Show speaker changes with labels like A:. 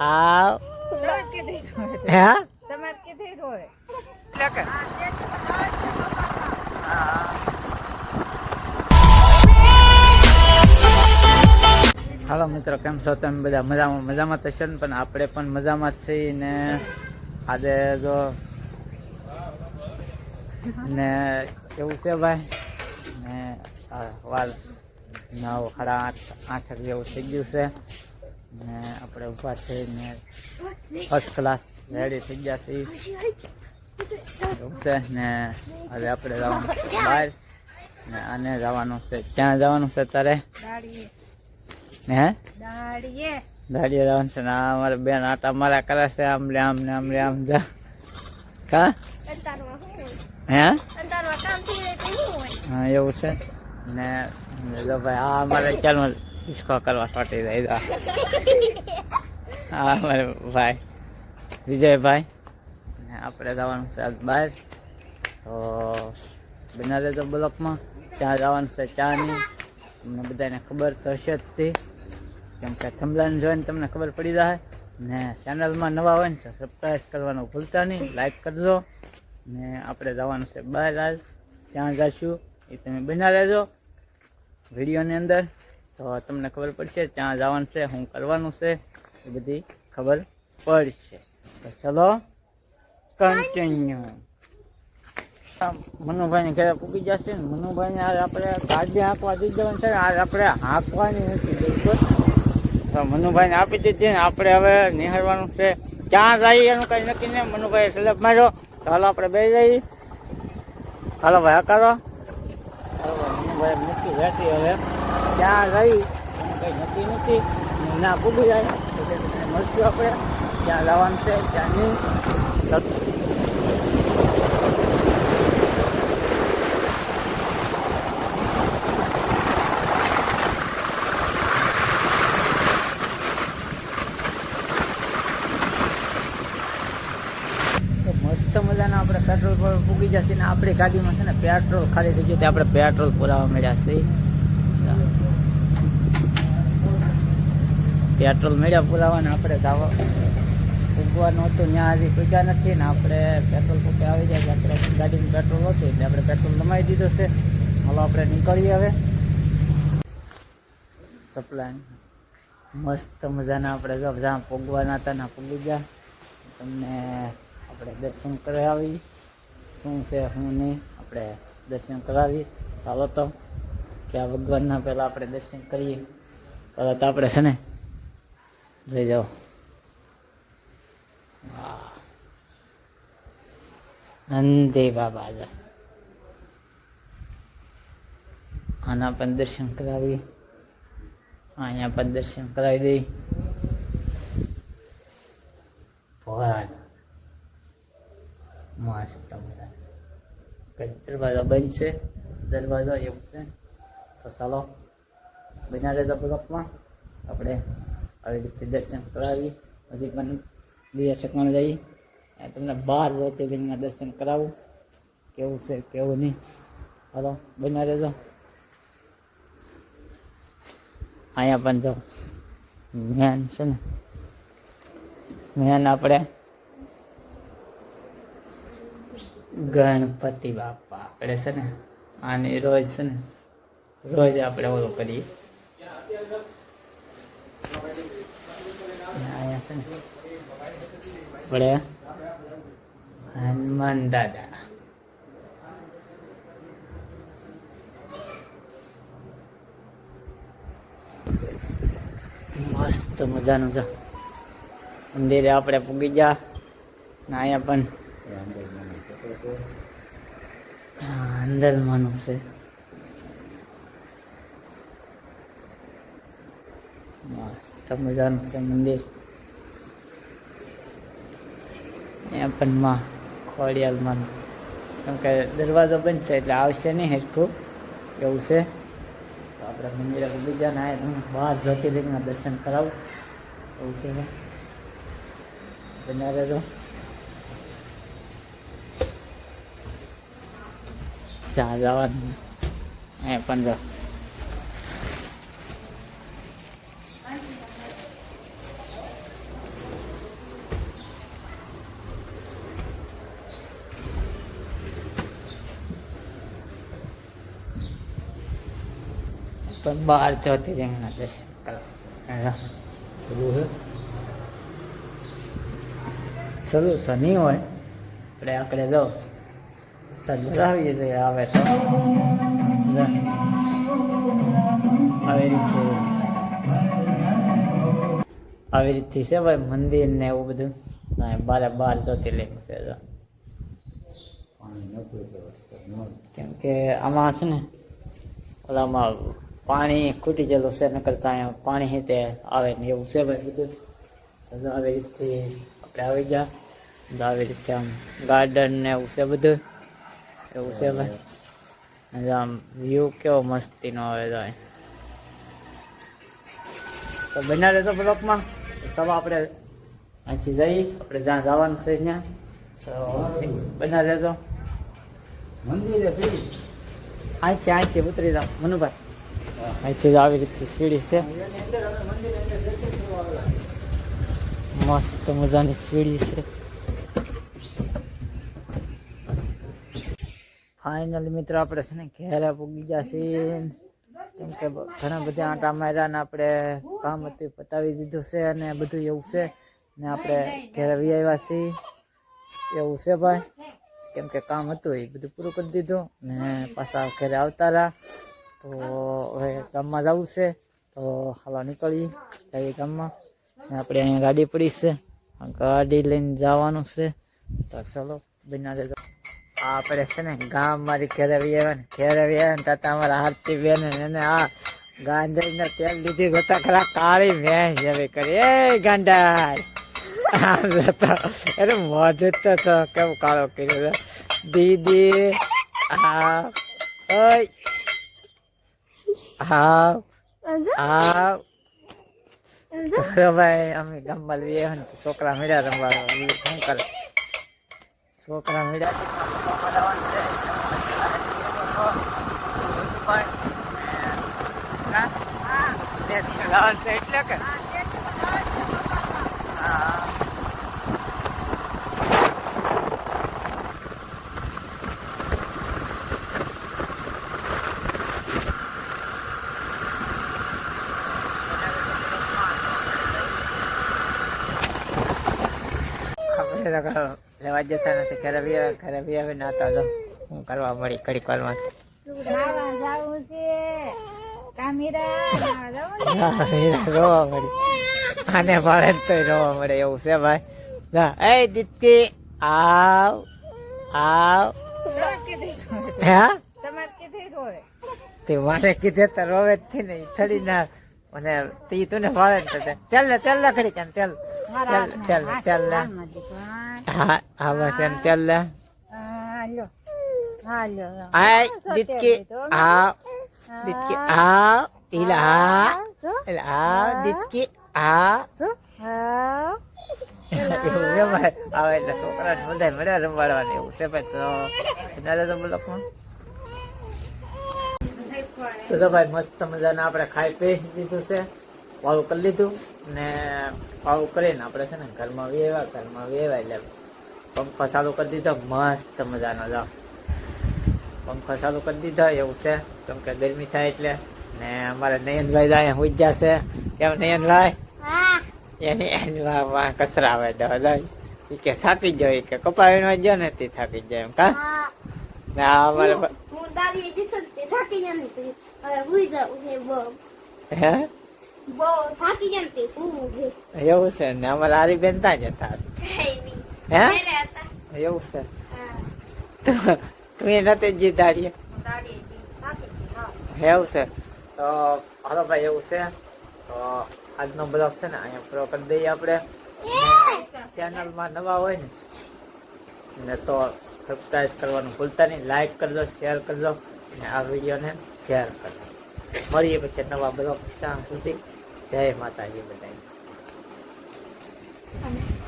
A: આ
B: કીધી રોય.
A: હે?
B: તમારે કીધી રોય.
A: એટલે હાલો મિત્રો કેમ છો? તમે બધા મજામાં? મજામાં તો છે ને પણ આપણે પણ મજામાં જ છીએ ને. આજે જો ને કેવું છે ભાઈ? ને આ વાર નવ સાડા આઠ આઠ જેવું થઈ ગયું છે. ને આપણે ઊભા થઈને ફર્સ્ટ ક્લાસ રેડી થઈ ગયા છીએ. ને હવે આપણે જવાનું બહાર. ને આને જવાનું છે. ક્યાં જવાનું છે તારે? ને હે? દાડીએ. જવાનું છે ને અમારે બેન આટા મારા કરે છે. આમ લે આમ ને આમ લે આમ જા. કા? હે? હા એવું છે. ને જો ભાઈ આ અમારે ચાલમાં ડિસ્કો કરવા ફાટી જાય હા આ અમારે ભાઈ વિજયભાઈ આપણે જવાનું છે આજ બહાર તો બના રહેજો બ્લોકમાં ત્યાં જવાનું છે ચાની તમને બધાને ખબર તો હશે જ તે। કેમ કે થંભલાને જોઈને તમને ખબર પડી જાય. ને ચેનલમાં નવા હોય ને તો સબસ્ક્રાઈબ કરવાનું ભૂલતા નહીં. લાઈક કરજો. ને આપણે જવાનું છે બહાર આજ ત્યાં જઈશું એ તમે બના રહેજો. વિડીયોની અંદર. તો તમને ખબર પડશે ત્યાં જવાનું છે શું કરવાનું છે, એ બધી ખબર પડશે. તો ચલો કન્ટિન્યુ મનુભાઈને ઘરે પૂકી જશે ને, મનુભાઈને આજ આપણે ગાડી હાંકવા દીધો જવાનું છે આજ આપણે હાંકવાની નથી, બિલકુલ. તો મનુભાઈને આપી દીધી ને, આપણે હવે નિહાળવાનું છે. ક્યાં જઈએ એનું કંઈ નક્કી નહીં મનુભાઈ સ્લેબ માર્યો. હાલો આપણે બે જઈએ. હાલો ભાઈ હકારો હાલો ભાઈ, મનુભાઈ મૂકી રહેતી હવે. ક્યાં રહી કંઈ નક્કી નથી. ના પૂગી જાય. એટલે મળશું આપણે. ક્યાં લાવવાનું છે. ક્યાં નહીં મજાના આપણે પેટ્રોલ પર પૂગી જશે ને આપણી ગાડીમાં છે ને પેટ્રોલ ખાલી થઈ ગયું તે આપણે પેટ્રોલ પુરાવા મળ્યા છે. પેટ્રોલ મળ્યા પુરાવાને આપણે ગાવા ઉગવાનું હતું, ત્યાં હજી પૂગ્યા નથી ને આપણે પેટ્રોલ પંપે આવી જાય આપણે ગાડીમાં પેટ્રોલ હતું એટલે આપણે પેટ્રોલ નમાવી દીધો છે. હાલો, આપણે નીકળીએ હવે. સપ્લાય મસ્ત મજાના આપણે જ્યાં પૂગવાના હતા ને પગી ગયા. તમને આપણે દર્શન કરાવી. શું છે, શું નહીં, આપણે દર્શન કરાવી. ચાલો તો, ત્યાં ભગવાનના પહેલાં આપણે દર્શન કરીએ. પહેલાં તો આપણે છે ને જોઈ જાઓ વાહ. નંદે બાબા જા આના પણ દર્શન કરાવી અહીંયા પણ દર્શન કરાવી દઈ ભગવાન મસ્ત બધા કઈ દરવાજો બંધ છે દરવાજો એવું છે તો ચાલો બના રહેજો બ્લોકમાં આપણે આવી રીતે દર્શન કરાવી, હજી પણ બીજા ઠેકાણે જઈએ. તમને બાર જ્યોતિર્લિંગના દર્શન કરાવું. કેવું છે, કેવું નહીં? હાલો બના રહેજો. અહીંયા પણ જો, મેન છે ને, મેન આપણે ગણપતિ બાપા. આપણે છે ને, આની રોજ છે ને, રોજ આપણે ઓલું કરીએ અને અહીંયા છે આપણે હનુમાન દાદા. મસ્ત મજાનું છે. મંદિરે આપણે પૂગી ગયા. ને અહીંયા પણ અંદર માનું છે. મસ્ત મજાનું છે મંદિર. અહીંયા પણ માં, ખોડિયાલમાં. કેમ કે દરવાજો બંધ છે એટલે આવશે નહીં હેઠું એવું છે. તો આપણે મંદિરે બીજાને ને હું બહાર જ્યોતિર્લિંગના દર્શન કરાવું. એવું છે. બના રહેજો. ચા જવાનું. એ પણ જો. પણ બાર જ્યોતિર્લિંગના દર્શન કરવા. ચલું તો નહીં હોય. આપણે આકડે દો વરસાદ તો આવે તો. આવી રીતે. આવી રીતથી છે ભાઈ મંદિર ને એવું બધું. બારે બાર જ્યોતિર્લિંગ છે. કેમ કે આમાં છે ને ઓલામાં પાણી ખૂટી ગયેલું છે ન કરતા અહીંયા પાણી હે તે આવે ને એવું છે ભાઈ બધું. તો આવી રીતથી આપણે આવી ગયા. તો આવી રીતે આમ ગાર્ડન ને એવું છે બધું. એવું છે ભાઈ અને આમ વ્યૂ કેવો મસ્તીનો આવે તો અહીં. તો બના રહેતો બ્લોકમાં. સવા આપણે અહીંથી જઈ આપણે જ્યાં જવાનું છે ત્યાં. તો બના રહેતો
C: મંદિરે ફરી
A: અહીંથી અહીંથી ઉતરી જાવ મનુભાઈ. અહીંથી જ આવી રીતે સીડી છે. મસ્ત મજાની સીડી છે. ફાઈનલ મિત્રો, આપણે છે ને ઘેરે પૂગી ગયા છીએ. કેમ કે ઘણા બધા આંટા માર્યા ને આપણે કામ હતું પતાવી દીધું છે અને બધું એવું છે. ને આપણે ઘેરે વી આવ્યા છીએ. એવું છે ભાઈ. કેમ કે કામ હતું એ બધું પૂરું કરી દીધું ને પાછા ઘરે આવતા રહ્યા. તો હવે ગામમાં જવું છે, તો હાલો નીકળી જઈએ ગામમાં. આપણે અહીંયા ગાડી પડી છે ગાડી લઈને જવાનું છે. તો ચલો, બિના દેજો આપણે છે ને ગામ મારી ઘેરે આવી આવ્યા ને, ઘેરે આવી આવ્યા ને તાતા અમારા હાથથી બેન એને આ ગાંડા તેલ લીધી ગતા ખરા કાળી મેં જેવી કરી. એ ગાંડા અરે મોઢે તો તો કેવું કાળો કર્યો દીદી, હા, ઓય! હા હા ભાઈ અમે ગામમાં લઈએ ને છોકરા મળ્યા રમવા શું કરે છોકરા મળ્યા એટલે કે હા આપણે તો લેવા જતા નથી. ઘરે બી ઘરે બી હવે નાતા તો હું કરવા મળી
B: કડી ને
A: રોવા મળી. આને ભાડે તો રોવા મળે એવું છે ભાઈ. જા એ દીદી આવ આવ. હા?
B: તમારે કીધે રોવે
A: તે મારે કીધે તો રોવે જ થી ને થોડી ના મને તી તું ને ભાવે ને તો ચાલ ને ચાલ ને ઘડી ચાલ ચાલ ચાલ ચાલ ચાલ. હા હા બસ એમ ચાલ ને આય દીદકી આવ દીદકી હા ઈલા આ
B: શું?
A: આ દીદકી આ
B: હા.
A: એવું છે ભાઈ. આવે એટલે છોકરા બધા મળ્યા રમવાડવાની એવું છે ભાઈ તો. બોલો તો તો તો ભાઈ મસ્ત મજાના આપણે ખાઈ પી દીધું છે વાળું કરી લીધું ને વાળું કરીને આપણે છે ને ઘરમાં વેવા ઘરમાં વેવા એટલે પંખો ચાલુ કરી દીધો મસ્ત મજાનો જાઓ પંખો ચાલુ કરી દીધો એવું છે કેમ કે ગરમી થાય એટલે. ને અમારે નયનભાઈ જાય હોઈ જશે કેમ નયનભાઈ? એની એની વાહ કચરા આવે દવા એ કે થાકી જાય કે કપાવીનો ને તે થાકી જાય એમ કા? ને અમારે બ-
D: હું દાદી દીકરી તે થાકી જતી હવે હુઈ જાઉં છે બહુ
A: હે
D: બહુ થાકી જતી હું છે
A: એવું છે ને અમારે હારી બેન ત્યાં જતા
D: કઈ નહીં
A: હે
D: ઘરે હતા
A: એવું છે
D: હા.
A: તો તું એ નથી જીતાડીએ
B: દાડી થાકી ગઈ, હા.
A: એવું છે તો હાલો ભાઈ એવું છે તો આજનો બ્લોગ છે ને અહીંયા પૂરો કરી દઈએ આપણે ચેનલમાં નવા હોય ને ને તો સબસ્ક્રાઇબ કરવાનું ભૂલતા નહીં લાઈક કરજો શેર કરજો અને આ વિડીયોને શેર કરો. મળીએ પછી નવા બ્લોગ ત્યાં સુધી. જય માતાજી
D: અને